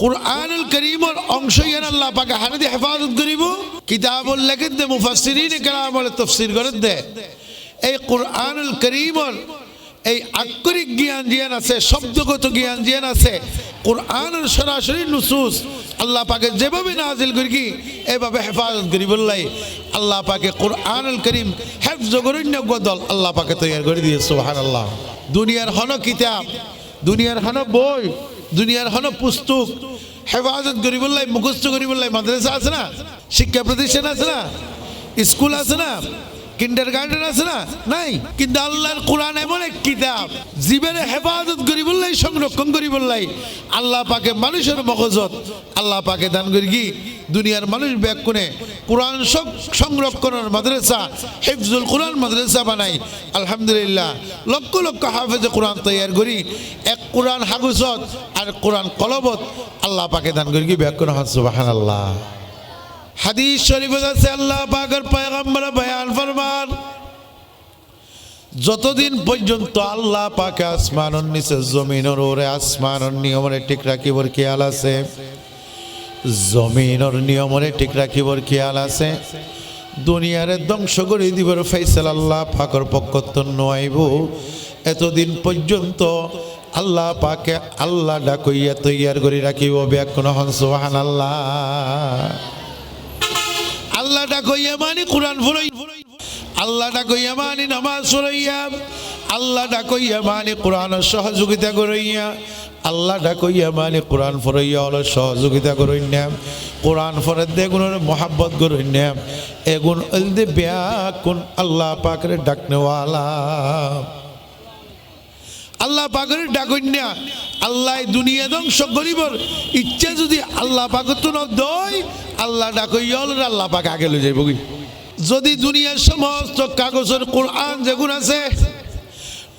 কোরআনুল করিমর অংশ ইয়ান আল্লাহ পাকে হানাদি হেফাজত করিব কিতাবুল লেখেন দে মুফাসসিরিন কেরাম বলে তফসির করে দে এই কোরআনুল করিমর এই আক্ষরিক জ্ঞান জ্ঞান আছে শব্দগত জ্ঞান জ্ঞান আছে কোরআনের সরাসরি নুসুস আল্লাহ পাকে যেভাবে নাজিল করি কি এভাবে হেফাজত করি বললাই আল্লাহ পাকে কোরআনুল করিম হেফজ করিন্য দল আল্লাহ পাকে তৈরি করে দিয়ে সুহান আল্লাহ দুনিয়ার হন কিতাব দুনিয়ার হন বই দুনিয়ার হন পুস্তক, হেফাজত গরিবুল্লাহ, মুখস্থ গরিবুল্লাহ, মাদ্রাসা আছে না, শিক্ষা প্রতিষ্ঠান আছে না, স্কুল আছে না কিন্ডার গার্ডেন আছে না? নাই? কিন্তু আল্লাহর কোরআন এমন এক কিতাব, জীবনে হেফাজত করি বললাই, সংরক্ষণ করি বললাই, আল্লাহ পাকে মানুষের মগজত, আল্লাহ পাকে দান করি কি? দুনিয়ার মানুষ ব্যাগ কোনে কোরআন সংরক্ষণের মাদ্রাসা, হেফজুল কোরআন মাদ্রাসা বানাই। আলহামদুলিল্লাহ, লক্ষ লক্ষ হাফেজে কোরআন তৈয়ার করি। এক কোরআন হাগুসত আর কোরআন কলবত আল্লাহ পাকে দান করি কি? ব্যাগ কোন সুবাহান আল্লাহ হাদিস শরীফ আছে, আল্লাহ পাকের পয়গম্বর বয়ান ফরমান। যতদিন পর্যন্ত আল্লাহ পাকে আসমানর নিচে, জমিনের ওরে আসমানর নিয়মরে ঠিক রাখিবর খেয়াল আছে, জমিনের নিয়মরে ঠিক রাখিবর খেয়াল আছে, দুনিয়ারে ধ্বংস করে দিবর ফাইসাল আল্লাহ পাকর পক্ষ নোয়াইব। এতদিন পর্যন্ত আল্লাহ পাকে আল্লাহ ডাকইয়া তৈয়ার করে রাখিব ব্যাকুন হন সুহান আল্লাহ আল্লাহ ডাকইয়া মানে কোরআন ফুরই আল্লাহ ডাকইয়া মানে নামাজ ফুরাইয়া। আল্লাহ ডাকইয়া মানে সহযোগিতা করাইয়া। আল্লাহ ডাকইয়া মানে কোরআন ফুরাইয়া হলো সহযোগিতা করাইয়া। কোরআন ফরে দেগুনের মোহাব্বত করাইয়া। এগুন অলদে বেয়া কোন আল্লাহ পাকরে ডাকনেওয়ালা। আল্লাহ পাকের ডাকন্যা আল্লাহ দুনিয়া ধ্বংস করিবর। ইচ্ছা যদি আল্লাহ পাকত দই আল্লাহ ডাকইল আল্লাহ পাক আগে লই যাইব যদি দুনিয়ার সমস্ত কাগজের কোরআন যেগুন আছে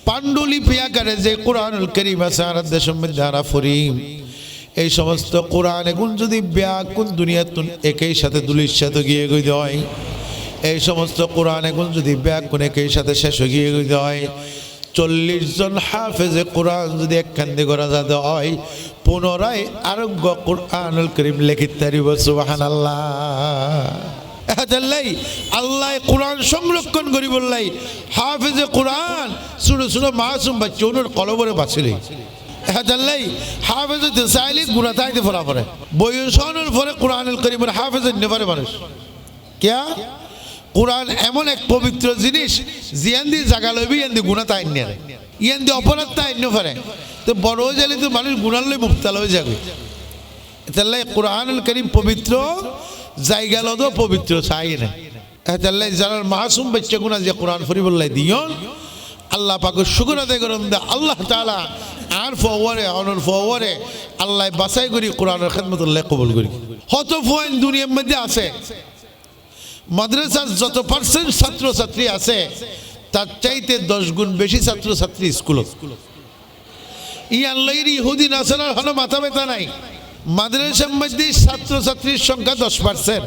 পাণ্ডুলিপি আকারে যে কোরআনুল করিম আছে, আর দেশের মধ্যে ফরিম এই সমস্ত কোরআন এগুন যদি ব্যাকুন দুনিয়াতুন একই সাথে দুলির সাথে গিয়ে গই হয়। এই সমস্ত কোরআন এখন যদি ব্যাকুন একই সাথে শেষ গিয়ে গই হয়। চল্লিশ জন হাফেজে কোরআন যদি একখান্দি করা যাতে হয়, পুনরায় আরোগ্য কোরআনুল করিম লেখিত সুবাহান আল্লাহ আল্লাহ কোরআন সংরক্ষণ করি বললাই, হাফেজে কোরআন, শুনো শুনো, মাসুম বাচ্চা, ওনার কলবরে বাঁচিলি হাজাল্লাই হাফেজে চাইলে গুণা তাইতে ফরা পরে বয়সনের পরে কোরআনুল করিমের হাফেজে নেবারে মানুষ। কেয়া কোরআন এমন এক পবিত্র জিনিস জিয়ান দিয়ে জাগা লইবি ইয়ান দিয়ে গুণা তাই নিয়ে ইয়ান দিয়ে অপরাধ তাই নিয়ে পারে। তো বড় হয়ে গেলে তো মানুষ গুণার লই মুক্তাল হয়ে যাবে। তাহলে কোরআনুল করিম পবিত্র, জায়গা লদো পবিত্র চাই না তাহলে যারা মাসুম বাচ্চা গুণা যে কোরআন ফরি বললাই দিয়ন, আল্লাহ পাকে শুকুর আদায় করেন দে। আল্লাহ তালা আর ফওয়ারে অনর ফওয়ারে, আল্লাহ বাছাই করি, কোরআনের খেদমতুল্লাহ কবুল করি। হত ফোয়াইন দুনিয়ার মধ্যে আছে। মাদ্রাসার যত পার্সেন্ট ছাত্রছাত্রী আছে, তার চাইতে দশ গুণ বেশি ছাত্রছাত্রী স্কুলত ই আল্লাহর ইহুদি নাসারার হলো মাথা ব্যথা নাই। মাদ্রাসার মধ্যে ছাত্রছাত্রীর সংখ্যা দশ পার্সেন্ট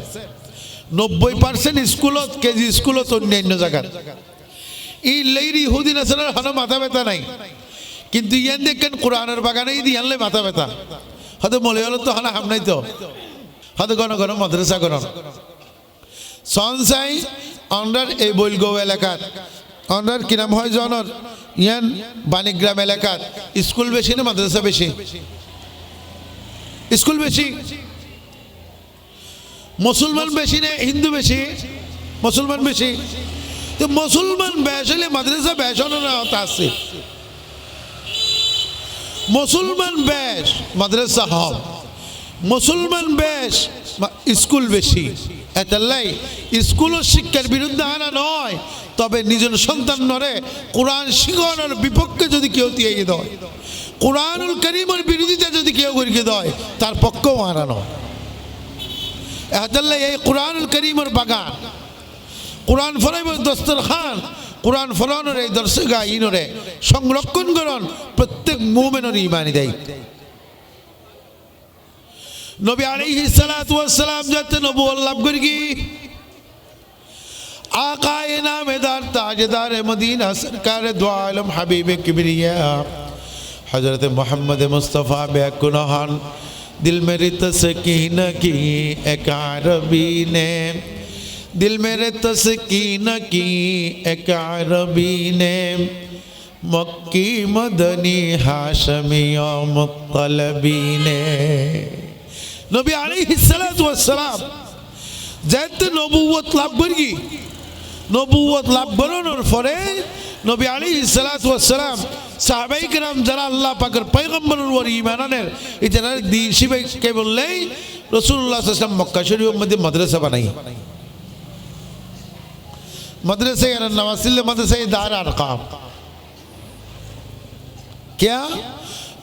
নব্বই পার্সেন্ট স্কুলত কেজি স্কুলত অন্যান্য জায়গার। ই লেইর ইহুদি নাসারার হলো মাথা ব্যথা নাই। কিন্তু ইয়ান দেখেন কোরআনের বাগানে ইদি আনলে মাথা ব্যথা। হয়তো মলে হলো তো হানা হামনাই তো। হয়তো ঘন ঘন মাদ্রাসা গরম সনসাই অন্ডার এই বৈলগাঁও এলাকাত অন্ডার কি নাম হয় জনর? ইয়ান বাণিগ্রাম এলাকাত স্কুল বেশি না মাদ্রাসা বেশি? স্কুল বেশি? মুসলমান বেশি না হিন্দু বেশি? মুসলমান বেশি? তো মুসলমান বেশ হলে মাদ্রাসা হলো না আছে। মুসলমান বেশ মাদ্রাসা হম মুসলমান বেশ স্কুল বেশি। এতাল্লাই স্কুল ও শিক্ষার বিরুদ্ধে আনা নয়, তবে নিজের সন্তান নরে কোরআন শিখানোর বিপক্ষে যদি কেউ দিয়ে দেয়, কোরআনুল করিমের বিরোধিতা যদি কেউ করিয়ে দেয়, তার পক্ষেও আনা নয়। এতাল্লাই এই কোরআনুল করিমের বাগান, কোরআন ফরাইব দস্তর খান কোরআন ফলানোর এই দর্শকা ইনরে সংরক্ষণ করন, প্রত্যেক মোমেনের ইমানি দেয় নবী আলাইহি সালাম যাতে নবু আল্লাভ করি কি? আকায়ে নামেদার তাজদার মদিনা সরকার দোয়া আলম হাবিবে কিবরিয়া। হজরত মোহাম্মদ মুস্তফা বেকুনহান দিল মেরে তসকিন কি এক আরবি নে। দিল মেরে তসকিন কি এক আরবি নে। মক্কি মদনী হাশমি মুক্তলবি নে। নবী আলাইহিসসালাম যেহেতু নবুয়ত লাভ করি নবুয়ত লাভ করানোর পরে নবী আলাইহিসসালাম সাহাবাই কেরাম যারা আল্লাহ পাকের পয়গম্বরের ওর ইমানের ইতারা দিন শিবাইকে বললেই রসুল্লাহ আসলাম মক্কা শরীফের মধ্যে মাদ্রাসা বানাই मदरसे नवासिल मदरसे दार अरकाम क्या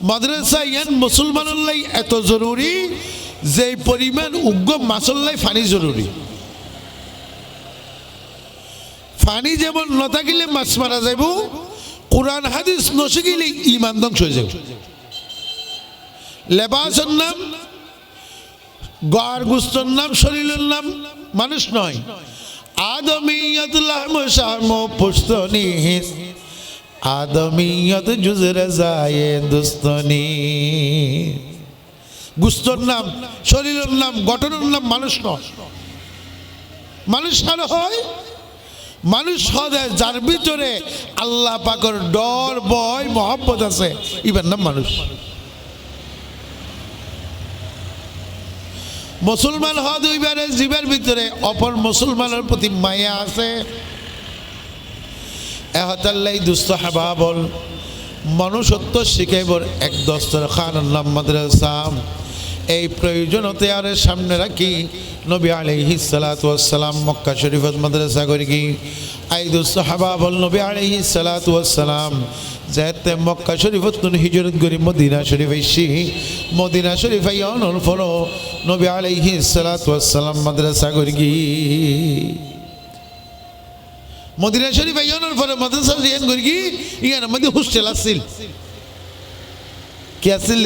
মাদ্রাসা ইয়ান মুসলমানুল্লাই এত জরুরি যে পরিমাণ উগ্র মাসল্লাই ফানি জরুরি। ফানি যেমন নথাকিলে মাছ মারা যাব কোরআন, হাদিস নশিকিলে ইমান ধ্বংস হয়ে যাব লেবাসের নাম গড় গুস্তর নাম, শরীরের নাম মানুষ নয়। আদমিয়ত শাম গুস্তর নাম, শরীরের নাম, গঠনের নাম মানুষ নয়। মানুষ আর হয়? মানুষ হদে যার ভিতরে আল্লাহ পাকর ডর বয় মহব্বত আছে, ইবার নাম মানুষ। মুসলমান হদ ইবারে জীবের ভিতরে অপর মুসলমানের প্রতি মায়া আছে। এহতাল্লাই দুস্থ হাবাবল, মনুষ্যত্ব শিখাইবর এক দস্তর খান নাম মাদ্রাসাম। এই প্রয়োজনতে আর সামনে রাখি। নবী আলাইহি সালাম মক্কা শরীফত মাদ্রাসা করি কি? আই দুস্থ হাবাবল নবী আলাইহি সালাম যেতে মক্কা শরীফত নুন হিজরত করি মদিনা শরীফ আইসি। মদিনা শরীফ আই অনর ফলো, নবী আলাইহি সালাম মাদ্রাসা করি কি? মদিনা শরীফ আইনের পরে মাদ্রাসা জিয়ান করি কি? ইয়ার মধ্যে হোস্টেল আসছিল কি আসছিল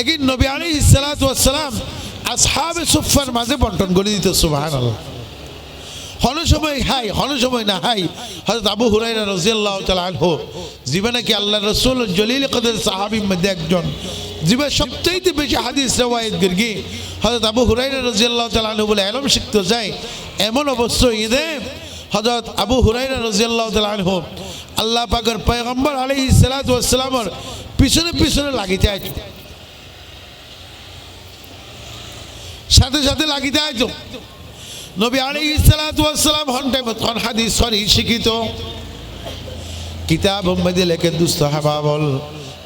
একদিন নবী আলী ইসালাতাম আসহাবে সুফার মাঝে বন্টন করে দিত সুবাহান হন সময় হাই হন সময় না হাই হজরত আবু হুরাইরা রাজিয়াল্লাহ তাআলা আনহু, জীবনে কি আল্লাহ রসুল জলিল কদর সাহাবীর মধ্যে একজন? জীবনে সবচাইতে বেশি হাদিস রেওয়ায়ত গিরগি হজরত আবু হুরাইরা রাজিয়াল্লাহ তাআলা আনহু বলে, এলম শিখতে যায় এমন অবস্থা ঈদে হজরত আবু হুরাইরা রাজিয়াল্লাহ তাআলা আনহু আল্লাহ পাকের পয়গম্বর ওয়াস সালামের পিছনে পিছনে লাগিতে আছে সাথে সাথে লাগিতে আইতো নবী সালাতু ওয়াস সালাম হন হাদিস সরি শিখিত। কিতাব মধ্যে লেখে দুস্থ হাবাবল।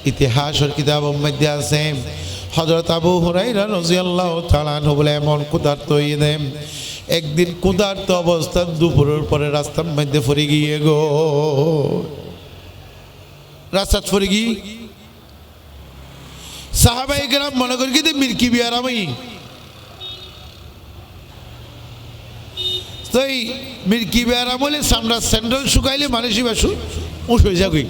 ইতিহাসের কিতাব মধ্যে আছে। হজরত আবু হুরাইরা রাদিয়াল্লাহু তাআলা আনহু বলে এমন কুদার্ত দেন একদিন কুদার্ত অবস্থা দুপুরের পরে রাস্তার মধ্যে ফরে গিয়ে গো। রাস্তা ফরে গি সাহাবাই গ্রাম মনে করি মির্কি বিয়ার তো এই মির্কি বিয়ার আমলে সামরা স্যান্ডেল শুকাইলে মানুষই বাসু উঠ হয়ে যাবি।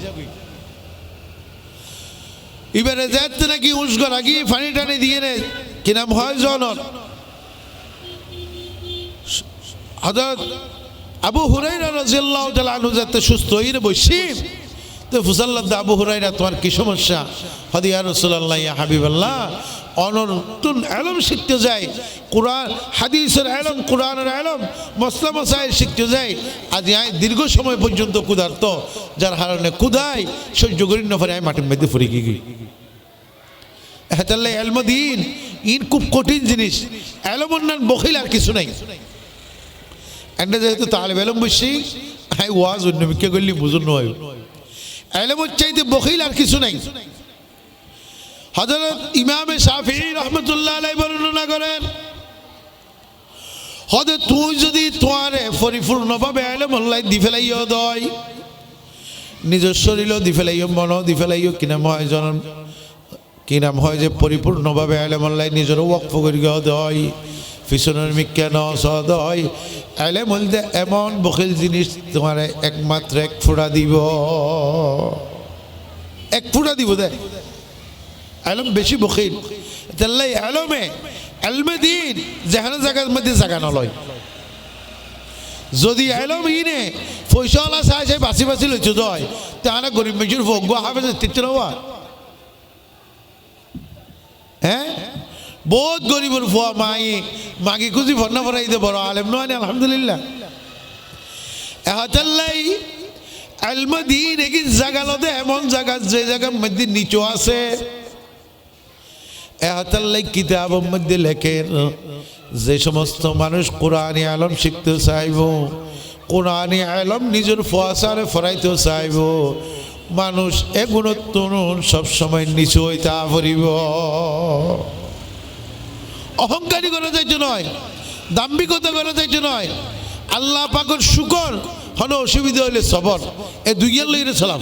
এবারে যাচ্ছে নাকি উস গি ফানি টানি দিয়ে নে, কি নাম হয় জনন? হজরত আবু হুরাইরা রাজিয়াল্লাহ তাআলা আনহু যাতে সুস্থ হয়ে বসি। তো ফুসাল্লাহ আবু হুরাইরা তোমার কি সমস্যা? হদিয়া রসুল্লাহ ইয়া হাবিবাল্লাহ অনতুন এলম শিখতে যায়। কোরআন, হাদিসের এলম, কোরআনের এলম, মসলা মশাইল শিখতে যায়। আজ আয় দীর্ঘ সময় পর্যন্ত ক্ষুধার্ত। যার হারণে ক্ষুধায় সহ্য করি না ফলে আমি মাটির মধ্যে ফুরি গিয়ে হেতাল্লাহ এলমদিন ইন খুব কঠিন জিনিস। এলম অন্যান্য বখিল আর কিছু নাই। এন্ড যেহেতু তাহলে এলম বসি হ্যাঁ ওয়াজ অন্য কে করলি বুঝুন নয়। এলমের চাইতে বখিল আর কিছু নাই। হজরত ইমামে শাফি রহমতুল্লাহ বর্ণনা করেন হদে তুই যদি তোমারে পরিপূর্ণভাবে এলম অনলাইন দি ফেলাইও দয় নিজের শরীরও দি ফেলাইও মনও দি ফেলাইও কিনা হয় জন, কি নাম হয় যে পরিপূর্ণভাবে আলেমল্লাই নিজের ওয়াকফ করি দেয়, পিছনের মিক্কা নস হয় আলেম বলতে এমন বকিল জিনিস তোমার একমাত্র এক ফোঁড়া দিব, এক ফোঁড়া দিব দে। আলম বেশি বকিল তাল্লাই আলমে আলমে দিন যেখানে জায়গার মধ্যে জায়গা নলয়। যদি এলম ইনে পয়সাওয়ালা চাই চাই বাছি বাছি লৈছো তই তাহানে গরিব মেজুর ভোগ হাফে তিতে নবা হ্যাঁ? বহুত গরিবর ফুয়া মাই, মাগি খুঁজি ভর্ণা ভরাই দে, বড় আলেম নয় আলহামদুলিল্লাহ। এহাতাল্লাই আলমদিন এগিন জাগালতে এমন জায়গা যে জায়গার মধ্যে নিচু আছে। এহাতাল্লাই কিতাবের মধ্যে লেখেন যে সমস্ত মানুষ কোরআনে আলম শিখতে চাইব, কোরআনে আলম নিজের ফোয়াশারে ফরাইতে চাইব, মানুষ এগুণত্ব সবসময় নিচু হইতা পড়িব অহংকারী করা যাইতে নয়, দাম্ভিকতা করা যাইতে নয়, আল্লাহ পাকর শুকর হলো অসুবিধা হইলে সবর, এ দুইয়ের লইরে চলা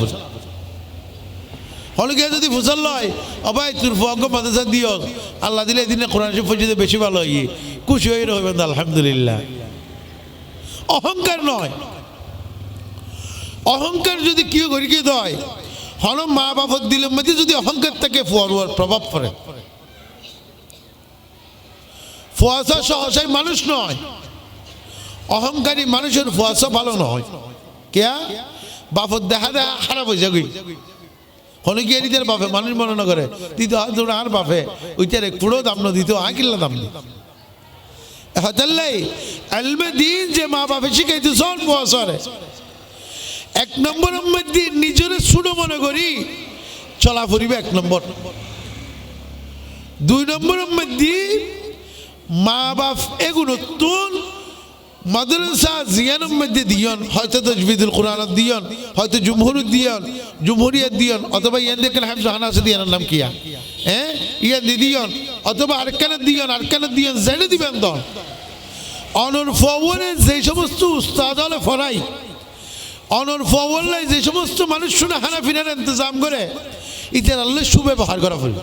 হলকে যদি ফুসল লয়, অবাই তোর ফঙ্গ মাদ্রাসা দিও। আল্লাহ দিলে এদিনে কোরআন শরীফ পর্যন্ত বেশি ভালো হই খুশি হয়ে রহবেন আলহামদুলিল্লাহ। অহংকার নয়। অহংকার যদি কেউ গরিকে দেয় হন মা বাবার দিলে মধ্যে যদি অহংকার থাকে ফরওয়ার প্রভাব পড়ে। ফুয়াশা সহসাই মানুষ নয়। অহংকারী মানুষের ফুয়াশা ভালো নয়। কেয়া? বাপর দেখা দেখা খারাপ হয়ে যাবি। গিয়ে নিজের বাপে, মানুষ মনে না করে। দিতে আর বাপে, ওইটার পুরো দাম না, দিত আ কিল্লা দাম আলমে দিন যে মা বাপে এক নিজের শুনো মনে করি, চলা ফুরিবে এক নম্বর। দুই মধ্যে মা বাপ এগুলো মাদ্রাসা জিয়ানের মধ্যে দিয়ন, হয়তো তজবিদুল কোরআন দিয়ন, হয়তো জুমহুর দিয়ন, জুমহুরিয়াত দিয়ন, অথবা ইয়ান দেখেন হামজ হানাসে দিয়ানের নাম কিয়া হ্যাঁ? ইয়ান দিয়ন, অথবা আরকানের দিয়ন আরকানের দিয়ন জেনে দিবেন দন অনর ফওয়ারে যে সমস্ত উস্তাদ হলে ফরাই, অনর ফওয়াল্লাই যে সমস্ত মানুষ শুনে হানা ফিনার ইন্তজাম করে ইতার আল্লাহ সুব্যবহার করা ফেলবে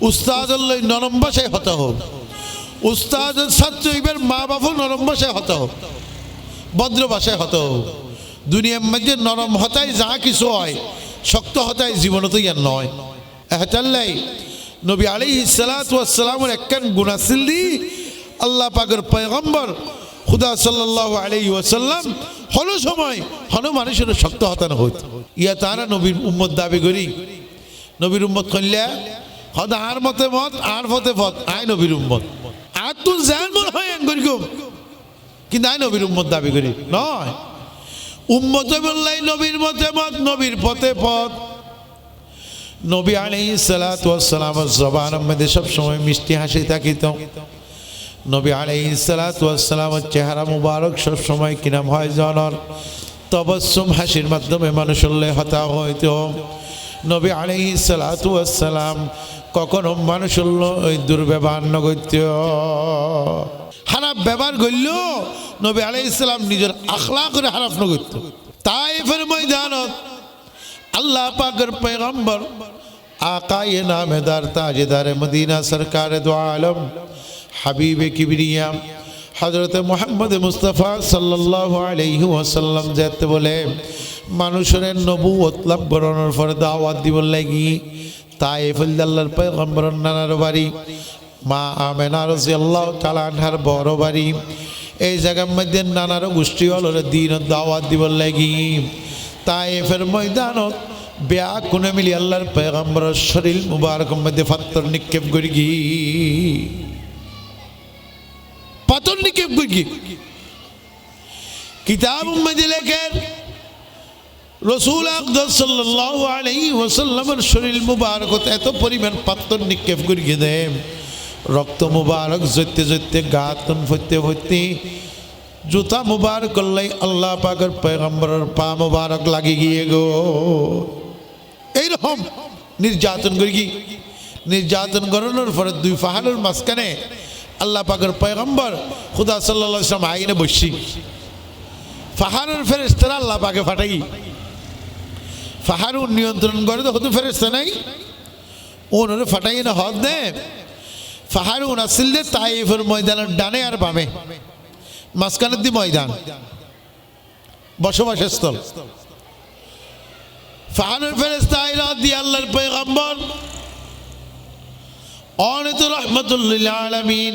উস্তাদ নরম ভাষায় হতা হোক। উস্তাদ ছাত্র এবার মা বাবা নরম ভাষায় হতা হোক। ভদ্র ভাষায় হতা হোক। দুনিয়ার মধ্যে নরম হতায় যা কিছু হয়, শক্ত হতায় জীবনে তো ইয়ার নয়। হেতাল্লাই নবী আলী সালাতামের একখান গুণাসিল দি আল্লাহ পাকের পয়গম্বর খুদা সাল্লাহ আলী ওয়াসাল্লাম হলো সময় হলো মানুষের শক্ত হতানো হইত। ইয়া তারা নবীর উম্মত দাবি করি। নবীর উম্মত কল্যা হদ আর মতে মত, আর পথ আই নবীর উম্মত আর তুই যেন মন হয় কিন্তু আই নবীর উম্মত দাবি করি, নয়। উম্মতে বললাই নবীর মতে মত, নবীর পথে পথ। নবী আলাই সালাতাম জবান মধ্যে সবসময় মিষ্টি হাসি থাকিত। নবী আলাই সালাতামের চেহারা মুবারক সবসময় কিনাম হয় জনর। তবসম হাসির মাধ্যমে মানুষ হতা হইত নবী আলাই সালাতাম কখনো মানুষ হলো ওই দুর্ব্যবহার নগত্য। খারাপ ব্যবহার করল, নবী আলাই ইসলাম নিজের আখলা করে খারাপ নগত তাই ফের ময়দান আল্লাহ পাকের পেগম্বর আকাইয়ে নামে দার তাজেদারে মদিনা সরকার দোয়ালম হাবিবে কিবরিয়াম হজরত মোহাম্মদ মুস্তফা সাল্লাসাল্লাম যেতে বলে, মানুষের নবু ওতলাভ গ্রহণের ফলে দাওয়াত দিবল লাগি। তাই ফিল্লাল্লাহর পয়গম্বর নানার বাড়ি, মা আমেনা রাজিয়াল্লাহু তাআলা আনহার বড় বাড়ি। এই জায়গার মধ্যে নানার গোষ্ঠী হল দিন দাওয়াত দিব লাগি। তাইফের ময়দানত বেয়া কোনে মিলি আল্লাহর পয়গম্বর শরীর মুবারক মধ্যে পাত্তর নিক্ষেপ করি গি। পাথর নিক্ষেপ করি গি। কিতাব মধ্যে লেখেন রসুল আকদর সাল্লাহ আলাই ওসাল্লামের শরীর মুবারকত এত পরিমাণ পাত্তর নিক্ষেপ করিয়ে দেন রক্ত মুবারক জৈতে জৈতে গাতন ফইতে ফইতে, জুতা মুবারক লাই আল্লাহ পাকের পয়গম্বরের পা মুবারক লাগি গিয়ে গো। এইরকম নির্যাতন করি কি? নির্যাতন করানোর পরে দুই পাহাড়ের মাঝখানে আল্লাহ পাকের পয়গম্বর খুদা সাল্লাহ আইনে বসছি পাহাড়ের ফেরেস্তারা আল্লাহ পাকে ফাটাই। পাহাড় নিয়ন্ত্রণ করে তো হতো ফেরেস্তা নাই। ওনারে ফাটাই না হদ দে। পাহাড় আসিল দে তাইফের ময়দানের ডানে আর বামে। মাঝখানের দি ময়দান। বসবাসের স্থল পাহাড়ের ফেরেস্তা আইরা দিয়ে আল্লাহর পয়গম্বর। অনিত রহমতুল্লিল আলমিন।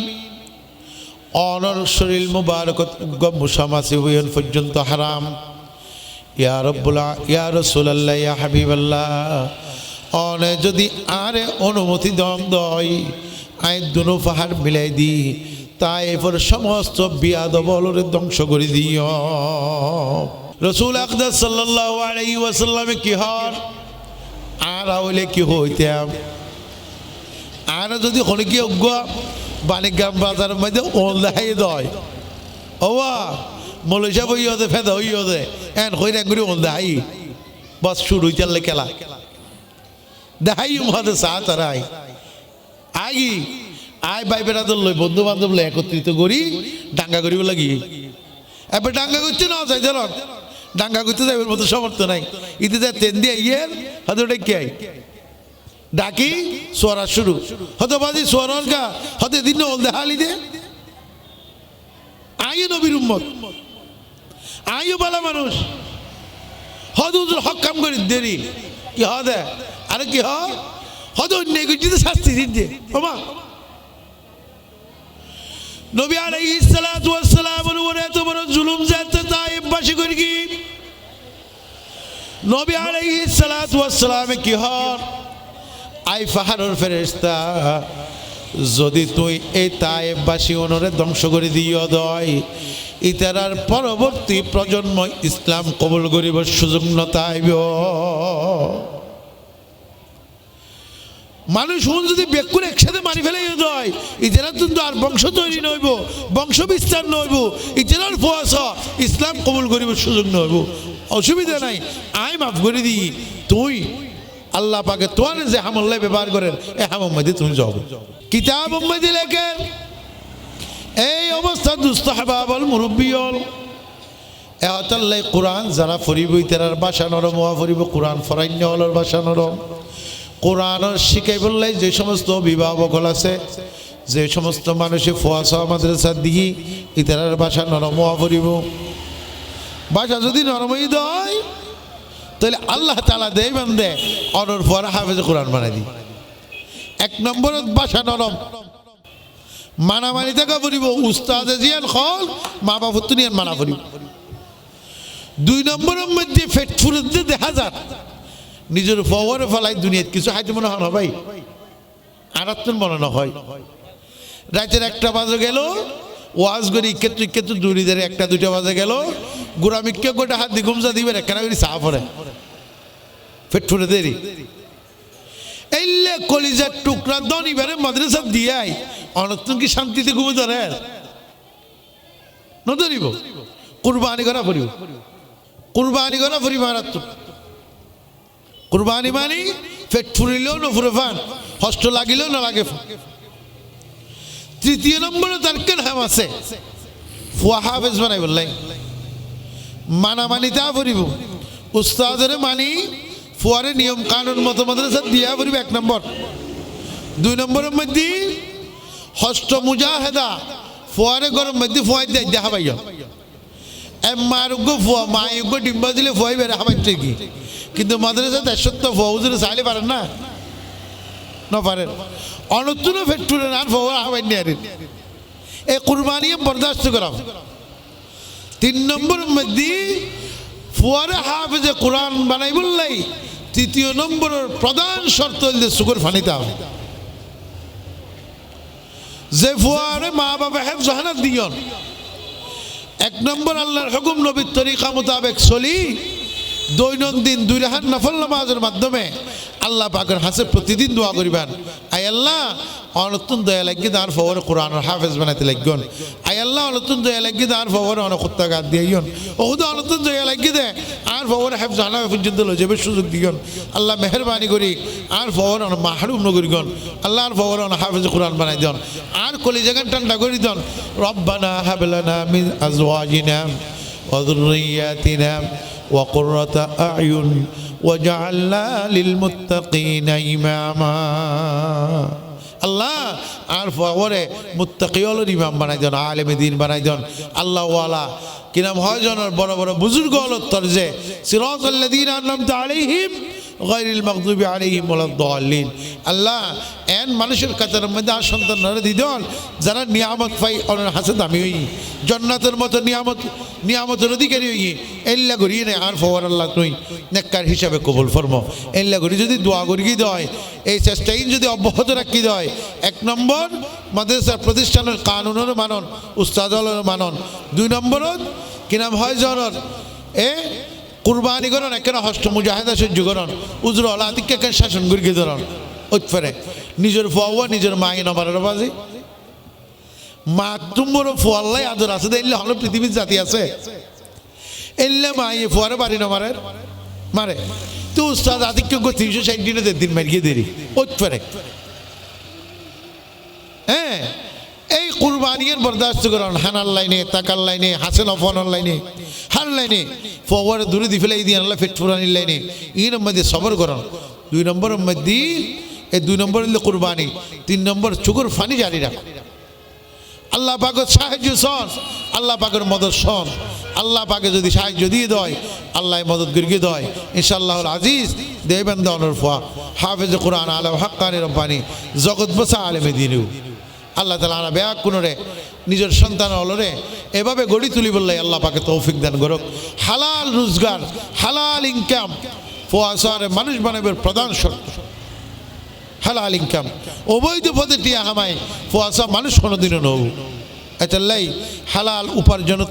অনর শরীর মুবারকত উগ্গম মুসামাসি হইন পর্যন্ত হারাম। যদি আরে অনুমতি দম দয় আই দুনো পাহাড় মিলাই দি, তাই এরপর সমস্ত বিয়াদ বলরে ধ্বংস করে দিও। রসুল আকদার সাল্লাহ কি হর আর হইলে কি হইতাম? আর যদি কোনো কি অজ্ঞ বাণিজ্যাম বাজারের মধ্যে ওল দেখাই দয়। ওবা মলইসা বই হতে ফেদা হই হতে এন হই রেঙ্গুরি ওল দেখাই বস শুরু চললে খেলা দেখাই মহাদে চা তারাই আগি আয় বাই বেড়াদর লই বন্ধু বান্ধব লই একত্রিত করি, ডাঙ্গা করিব লাগি। এবার ডাঙ্গা করছে না, যাই ধরন ডাঙ্গা করতে যাইবার মতো সমর্থ নাই। ইতি যা তেন দিয়ে ইয়ের, হয়তো ওটা কে ডাকি, সোয়ারা শুরু। হয়তো বাজি সোয়ার গা হতে দিন ওল দেখালি দে। আইও নবীর উম্মত। আইও বালা মানুষ। হদ হুজুর হক কাম করি, দেরি। কি হ দে? আরে কি হ হদ অন্যায় করছি তো শাস্তি দিচ্ছে বাবা নবী আলাইহিস সালাতু ওয়াস সালামের উপরে এত বড় জুলুম যাতে তাইব বাসী করি কি? নবী আলাইহিস সালাতু ওয়াস সালামে কি হর আই পাহাড়ের ফেরেস্তা যদি তুই এই তাইবাসী ওনরে ধ্বংস করে দিও দয় ইতারার পরবর্তী প্রজন্ম ইসলাম কবল করিব সুযোগ নতাইব মানুষ হুন যদি বেকুর একসাথে মারি ফেলে দয় ইতারা কিন্তু আর বংশ তৈরি নইব বংশ বিস্তার নইব ইতারার ফোয়াশ ইসলাম কবল করিব সুযোগ নইব অসুবিধা নাই আই মাফ করে দিই। তুই আল্লাহ পাকে তোমার যে হামল্লায় ব্যবহার করেন, এ হামম্মদি তুমি যাও। কিতাব লেখেন এই অবস্থা দুস্তাহবাবল মুরব্বিয়ল। এহতাল্লাই কোরআন যারা ফরিব ইতারার বাসা নরম হওয়া ফরিব কোরআন ফরান্য হলর বাসা নরম। কোরআনের শিখাই বললাই যে সমস্ত অভিভাবক আছে, যে সমস্ত মানুষে ফোয়াশা মাদ্রাসা দিয়ে ইতারার বাসা নরম হওয়া ফরিব। বাসা যদি নরমই দয় তাহলে আল্লাহ তালা দেয় বান্দে, অনর পর হাফেজ কোরআন বানাই দি এক নম্বরত বাসা নরম। মানামানি থাকা পড়িব উস্তাদে জিয়ান খল মা বাবু তুনিয়ান মানা পড়িব দুই নম্বরের মধ্যে ফেট ফুরে দেখা যাক, নিজের ফওয়ারে ফেলাই দুনিয়াত কিছু হাইতে মনে হয় ভাই। আরাত্তর মনে না হয়। রাতের একটা বাজে গেল, ওয়াজ করি ইক্ষেত্র ইক্ষেত্র দূরি ধরে একটা দুইটা বাজে গেল গোড়া মিক্কে গোটা হাত দিয়ে ঘুমসা দিবে একখানা করে চা পরে। ফেট ফুরে দেরি। এইলে কলিজার টুকরা দনিবারে মাদ্রাসা দিয়াই অনর্তন কি শান্তিতে ঘুমে ধরে নধরিব কুরবানি করা পড়িব। কুরবানি করা পড়িব মারাত্মক। কুরবানি মানি পেট ফুরিলেও ন ফুরে ফান হস্ত লাগিলেও না লাগে তৃতীয় নম্বরে তার কেন হাম আছে। ফুয়া হাফেজ বানাই বললাই মানা মানি তা ফুরিব উস্তাদরে মানি ফুয়ারে নিয়ম কানুন মতো মাদ্রাসা দিয়া ফুরিব এক নম্বর। দুই নম্বরের মধ্যে হস্ত মুজাহেদা, ফুয়ারে গরম মধ্যে ফুয়াই দেয়, দেখা পাইয়া মার উগ্র ফুয়া মা উগ্র ডিম্বা দিলে ফুয়াই বেড়ে হাবাইছে কি? কিন্তু মাদ্রাসা দেড়শো তো ফৌজুরে চাইলে পারেন না। না পারেন। অনতুন ফেটুরে না ফৌর হাবাই নিয়ে এই কুরবানি বরদাস্ত করা তিন নম্বর মধ্যে ফুয়ারে হাফেজে কোরআন বানাই বললাই তৃতীয় নম্বরের প্রধান শর্ত হইলে সুগর ফানিতে হবে। যে ফুয়ারে মা বাবা হেফ জহানাত দিয়ন। এক নম্বর আল্লাহর হুকুম নবীর তরিকা মোতাবেক চলি। দৈনন্দিন দুই রেহান নফল নামাজের মাধ্যমে আল্লাহ পাকের হাসে প্রতিদিন দোয়া করিবেন। আই আল্লাহ, অনতুন দয়া লাগিয়ে তার ফবরে কোরআন হাফেজ বানাইতে লাগবেন ಎಲ್ಲ ಅಳತನ್ ಜಯಲಗ್ಗಿದೆ ಆರ್ ಫವರ್ ಅವನ ಕೊತ್ತಾಗ ಅದ್ದಿಯನ್ ಔದ ಅಳತನ್ ಜಯಲಗ್ಗಿದೆ ಆರ್ ಫವರ್ ಹ್ಯಾಪ್ ಜಾನ ಪುಂಜಿದ್ದಲು ಜಬೆ সুযোগ দিগন আল্লাহ মেহরবানি করি আর ফওয়ার অন মাহরুম নগরিগন আল্লাহ আর ফওয়ার অন হাফিজ কোরআন বানাই দন আর কলি জাগান টান্ডা করি দন রব্বানা হাবলানা মিন আজওয়াজিনা ওয়া ওয়া কুররাতা আ'য়ুন ওয়াজআলনা লিল মুত্তাকিনা ইমামা আল্লাহ, আর পরে মুত্তাকিওয়ালার ইমাম বানাই দেন আলেমে দিন বানাই দেন আল্লাহ ওয়ালা কিনাম হয় জনের বড় বড় বুজুর্গ হলত তরজে সিরাত আল্লাযীন আনআমতা আলাইহিম গায়রিল মাগদুবি আলাইহিম ওয়ালাদ-দাল্লিন আল্লাহ, এন মানুষের কাতারের মধ্যে আর সন্তান নরে দিদন যারা নিয়ামত পাই অনের হাসে দামি হই। জান্নাতের মতো নিয়ামত, নিয়ামতের অধিকারী হই। এল্লা করিয়ে নে আর ফওয়ার আল্লাহ তুই। নেককার হিসাবে কবুল ফরম। এল্লা করি যদি দোয়া করি দেয়? এই চেষ্টাই যদি অব্যাহত রাখি দেয়। এক নম্বর, মাদ্রাসার প্রতিষ্ঠানের কানুনের মানন উস্তাদলের মানন। দুই নম্বরত, কি নাম হয় জনের এ কুরবানি করন একেবারে হস্ত মুজাহেদা সহ্য করন উজর হল আদিকে একের শাসন করিকে ধরন ওইফেরে নিজের ফুয়া নিজের মাই নমারের বাজি। মা তুমর ফুয়াল্লাই আদর আছে এলে হলো পৃথিবীর জাতি আছে। এলে মাই ফুয়ারে বাড়ি নমারের মারে তো উস্তাদ আদিকে তিনশো ষাট দিনে দেড় দিন মারিয়ে দেরি। ওইফেরে হ্যাঁ কুরবানির বরদাস্ত করন। হানার লাইনে তাকার লাইনে হাসেন অফনের লাইনে হার লাইনে ফওয়ারে দূরে দি ফেলাই দিয়ে আল্লাহ ফেট ফুরানির লাইনে ই মধ্যে সবর করন। দুই নম্বর মধ্যে এই দুই নম্বর হলো কুরবানি। তিন নম্বর চুকুর ফানি জারি রাখ। আল্লাহ পাকের সাহায্য সন আল্লাহ পাকের মদত সন আল্লাহ পাকে যদি সাহায্য দিয়ে দেয় আল্লাহ মদত গিরিয়ে দেয়। ইনশাআল্লাহ আজিজ, দেবেন দনের ফোয়া। হাফেজ কোরআন আলম হাক্কানি রব্বানি, জগৎ বসা আলেমে দিনু। আল্লাহ তালা আনা ব্যাগ কোনরে, নিজের সন্তান অলরে, এভাবে গড়ি তুলি বললে আল্লাহ পাকে তৌফিক দান করুক হালাল রোজগার, হালাল ইনকাম ফোয়াশারে মানুষ বানাবের প্রধান শর্ত। হালাল ইনকাম অবৈধ পদে টিয়া হামায় ফোয়াশা মানুষ কোনোদিনও নৌ। এটাল্লাই হালাল উপার্জন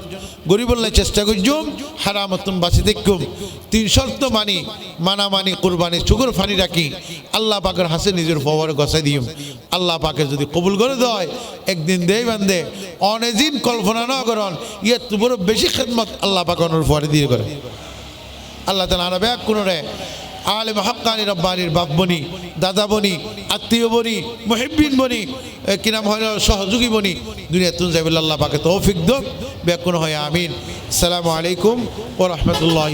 গরিবল্লাই চেষ্টা করছুম হারামতন বাঁচি দেখুম তিন শর্ত মানি মানা মানি কোরবানি চুকুর ফানি রাখি। আল্লাহ পাকের হাসে নিজের ফবরে গসাই দিম আল্লাহ পাকে যদি কবুল করে দেয়, একদিন দেই বান্ধে অনেদিন কল্পনা না করন ইয়ে তোমারও বেশি খেদমত আল্লাহ পাক অনুর ফরে দিয়ে করে। আল্লাহ তালা ব্যাগ কোনরে আলে হকানি রব্বানির বাপ বনি, দাদা বনি, আত্মীয় বনি মহিবিন বনি কিনাম হয় সহযোগী বনি। দুনিয়া তুন জাবিল্লাহ পাকে তৌফিক দোক বেকুন হয়, আমিন। সালামু আলাইকুম ও রহমতুল্লাহ